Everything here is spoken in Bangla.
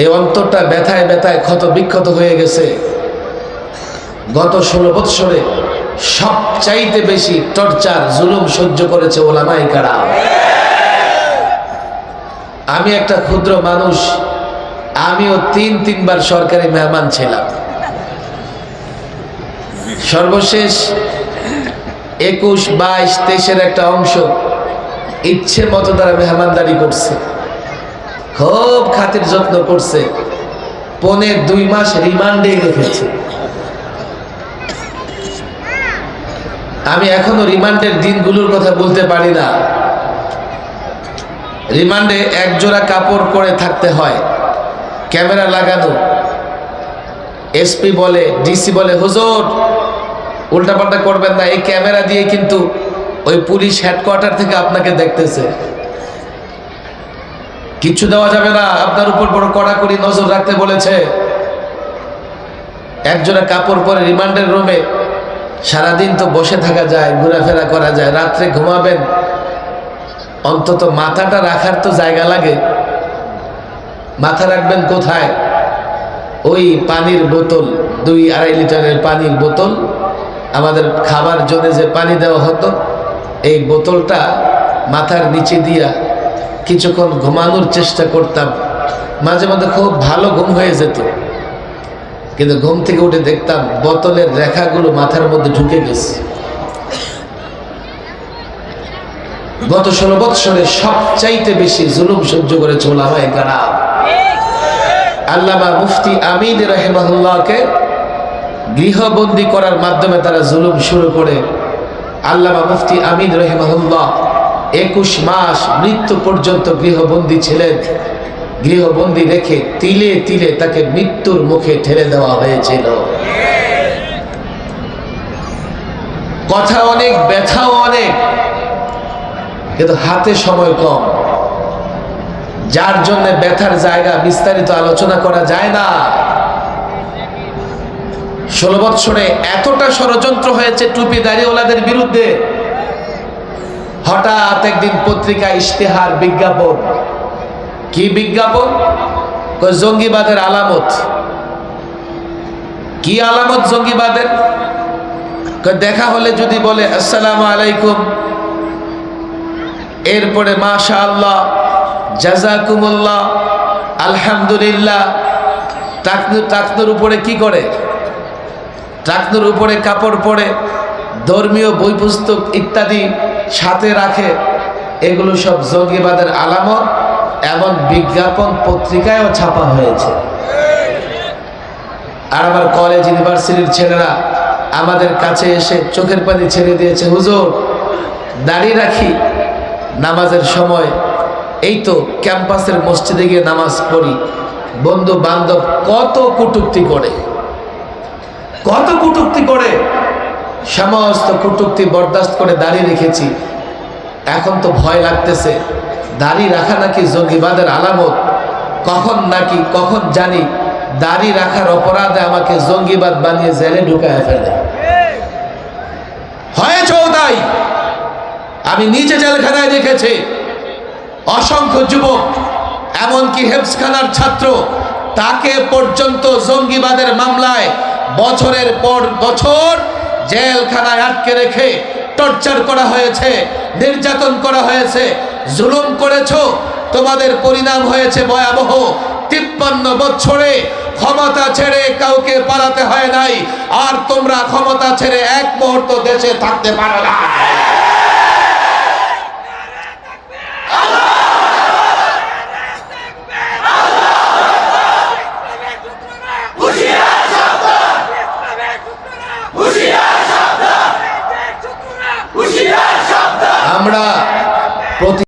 এই অন্তরটা ব্যথায় ব্যথায় ক্ষত বিক্ষত হয়ে গেছে। গত ষোলো বৎসরে সবচাইতে বেশি টর্চার, জুলুম সহ্য করেছে ওলামাই কারা আমি একটা ক্ষুদ্র মানুষ, আমিও তিন, তিনবার সরকারি মেহমান ছিলাম। সর্বশেষ একুশ, বাইশ, তেইশের একটা অংশ ইচ্ছে মতো তারা মেহমানদারি করছে। খুব খাতির যত্ন করছে। পনেরো দুই মাস রিমান্ডে রেখেছে। আমি এখনও রিমান্ডের দিনগুলোর কথা বলতে পারি না। রিমান্ডে এক জোড়া কাপড় পরে থাকতে হয়। ক্যামেরা লাগানো। এসপি বলে, ডিসি বলে, হুজুর, উল্টাপাল্টা করবেন না। এই ক্যামেরা দিয়ে কিন্তু ওই পুলিশ হেডকোয়ার্টার থেকে আপনাকে দেখতেছে। কিচ্ছু দেওয়া যাবে না। আপনার উপর বড় কড়াকড়ি নজর রাখতে বলেছে। একজনের কাপড় পরে রিমান্ডের রুমে সারাদিন তো বসে থাকা যায়, ঘোরাফেরা করা যায়, রাত্রে ঘুমাবেন। অন্তত মাথাটা রাখার তো জায়গা লাগে। মাথা রাখবেন কোথায়? ওই পানির বোতল, দুই আড়াই লিটারের পানির বোতল। আমাদের খাবার জন্য যে পানি দেওয়া হতো, এই বোতলটা মাথার নিচে দিয়া কিছুক্ষণ ঘুমানোর চেষ্টা করতাম। মাঝে মাঝে খুব ভালো ঘুম হয়ে যেত। কিন্তু ঘুম থেকে উঠে দেখতাম বোতলের রেখাগুলো মাথার মধ্যে ঢুকে গেছে। গত ষোলো বৎসরে সবচাইতে বেশি জুলুম সহ্য করে চলা হয় কারাম আল্লামা মুফতি আমিন রহেমাহুল্লাহকে গৃহবন্দী করার মাধ্যমে তারা জুলুম শুরু করে। আল্লামা মুফতি আমিন রহেমাহুল্লাহ একুশ মাস মৃত্যু পর্যন্ত গৃহবন্দী ছিলেন। গৃহবন্দী রেখে তিলে তিলে তাকে মৃত্যুর মুখে ঠেলে দেওয়া হয়েছিল। কথা অনেক, ব্যথাও অনেক, কিন্তু হাতে সময় কম। যার জন্য ব্যথার জায়গা বিস্তারিত আলোচনা করা যায় না। ষোলো বৎসরে এতটা ষড়যন্ত্র হয়েছে টুপি দাঁড়িয়েওয়ালাদের বিরুদ্ধে। হঠাৎ একদিন পত্রিকা ইশতেহার বিজ্ঞাপন। কি বিজ্ঞাপন? জঙ্গিবাদের আলামত। কি আলামত জঙ্গিবাদের? দেখা হলে যদি বলে, আসসালামু আলাইকুম। এরপরে মাশা আল্লাহ জাজাকুমুল্লাহ আলহামদুলিল্লাহ। টাকনু, টাকনুর উপরে কি করে? টাকনুর উপরে কাপড় পরে ধর্মীয় বই পুস্তক ইত্যাদি সাথে রাখে, এগুলো সব জঙ্গিবাদের আলামত এমন বিজ্ঞাপন পত্রিকায়ও ছাপা হয়েছে। আর আমার কলেজ ইউনিভার্সিটির ছেলেরা আমাদের কাছে এসে চোখের পানি ছেড়ে দিয়েছে, হুজুর, দাঁড়িয়ে রাখি নামাজের সময়। এই তো ক্যাম্পাসের মসজিদে গিয়ে নামাজ পড়ি। বন্ধু বান্ধব কত কুটুক্তি করে, কত কুটুক্তি করে সমস্ত কুটুক্তি বরদাস্ত করে দাড়ি রেখেছি। এখন তো ভয় লাগতেছে, দাড়ি রাখা নাকি জঙ্গিবাদের আলামত? কখন নাকি, কখন জানি দাড়ি রাখার অপরাধে আমাকে জঙ্গিবাদ বানিয়ে জেলে ঢুকায় ফেলে হয়েছেও তাই। আমি নিজে জেলখানায় দেখেছি। অসংখ্য যুবক, এমনকি হেফসখানার ছাত্র, তাকে পর্যন্ত জঙ্গিবাদের মামলায় বছরের পর বছর জেলখানায় আটকে রেখে টর্চার করা হয়েছে, নির্যাতন করা হয়েছে, জুলুম করেছ, তোমাদের পরিণাম হয়েছে ভয়াবহ। তিপ্পান্ন বছরে ক্ষমতা ছেড়ে কাউকে পালাতে হয় নাই, আর তোমরা ক্ষমতা ছেড়ে এক মুহূর্ত দেশে থাকতে পারো না।